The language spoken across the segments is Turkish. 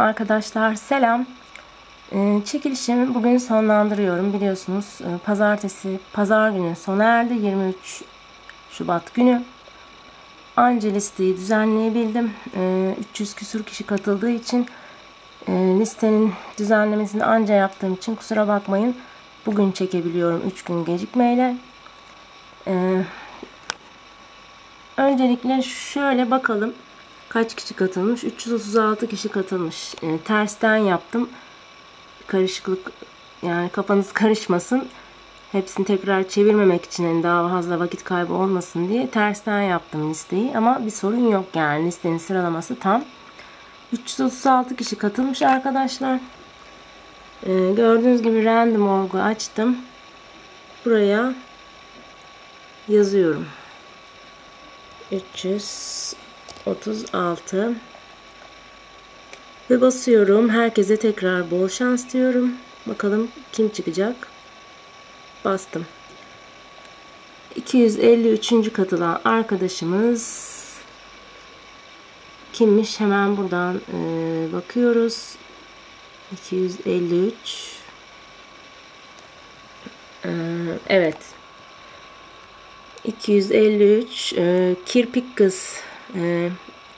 Arkadaşlar selam. Ee, çekilişimi bugün sonlandırıyorum. Biliyorsunuz e, pazartesi, pazar günü sona erdi. 23 Şubat günü. Anca listeyi düzenleyebildim. Ee, 300 küsur kişi katıldığı için e, listenin düzenlemesini anca yaptığım için kusura bakmayın. Bugün çekebiliyorum 3 gün gecikmeyle. Ee, öncelikle şöyle bakalım. Kaç kişi katılmış? 336 kişi katılmış. E, tersten yaptım. Karışıklık yani kafanız karışmasın. Hepsini tekrar çevirmemek için yani daha fazla vakit kaybı olmasın diye tersten yaptım listeyi. Ama bir sorun yok yani listenin sıralaması tam. 336 kişi katılmış arkadaşlar. Ee, gördüğünüz gibi random orgu açtım. Buraya yazıyorum. 336 ve basıyorum. Herkese tekrar bol şans diyorum. Bakalım kim çıkacak. Bastım. 253. katılan arkadaşımız kimmiş? Hemen buradan e, bakıyoruz. 253 ee, Evet 253 e, Kirpik Kız e,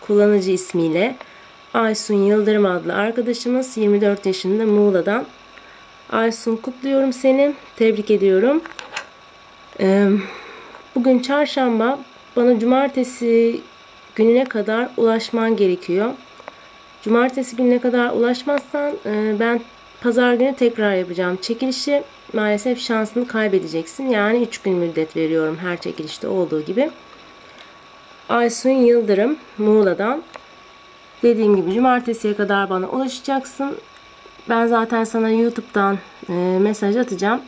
kullanıcı ismiyle Aysun Yıldırım adlı arkadaşımız 24 yaşında Muğla'dan. Aysun kutluyorum seni. Tebrik ediyorum. E, bugün çarşamba. Bana cumartesi gününe kadar ulaşman gerekiyor. Cumartesi gününe kadar ulaşmazsan e, ben pazar günü tekrar yapacağım çekilişi. Maalesef şansını kaybedeceksin. Yani 3 gün müddet veriyorum her çekilişte olduğu gibi. Aysun Yıldırım Muğla'dan. Dediğim gibi cumartesiye kadar bana ulaşacaksın. Ben zaten sana YouTube'dan e, mesaj atacağım.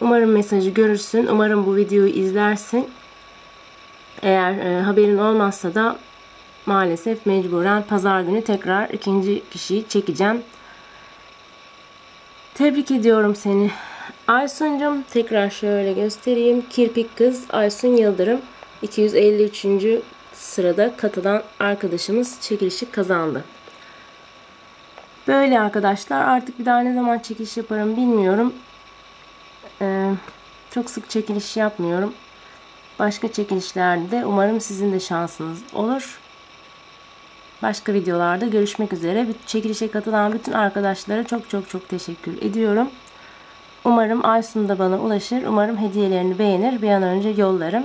Umarım mesajı görürsün. Umarım bu videoyu izlersin. Eğer e, haberin olmazsa da maalesef mecburen pazar günü tekrar ikinci kişiyi çekeceğim. Tebrik ediyorum seni. Aysun'cum tekrar şöyle göstereyim. Kirpik Kız Aysun Yıldırım 253. sırada katılan arkadaşımız çekilişi kazandı. Böyle arkadaşlar artık bir daha ne zaman çekiliş yaparım bilmiyorum. Ee, çok sık çekiliş yapmıyorum. Başka çekilişlerde de umarım sizin de şansınız olur. Başka videolarda görüşmek üzere. Çekilişe katılan bütün arkadaşlara çok çok çok teşekkür ediyorum. Umarım Aysun da bana ulaşır. Umarım hediyelerini beğenir. Bir an önce yollarım.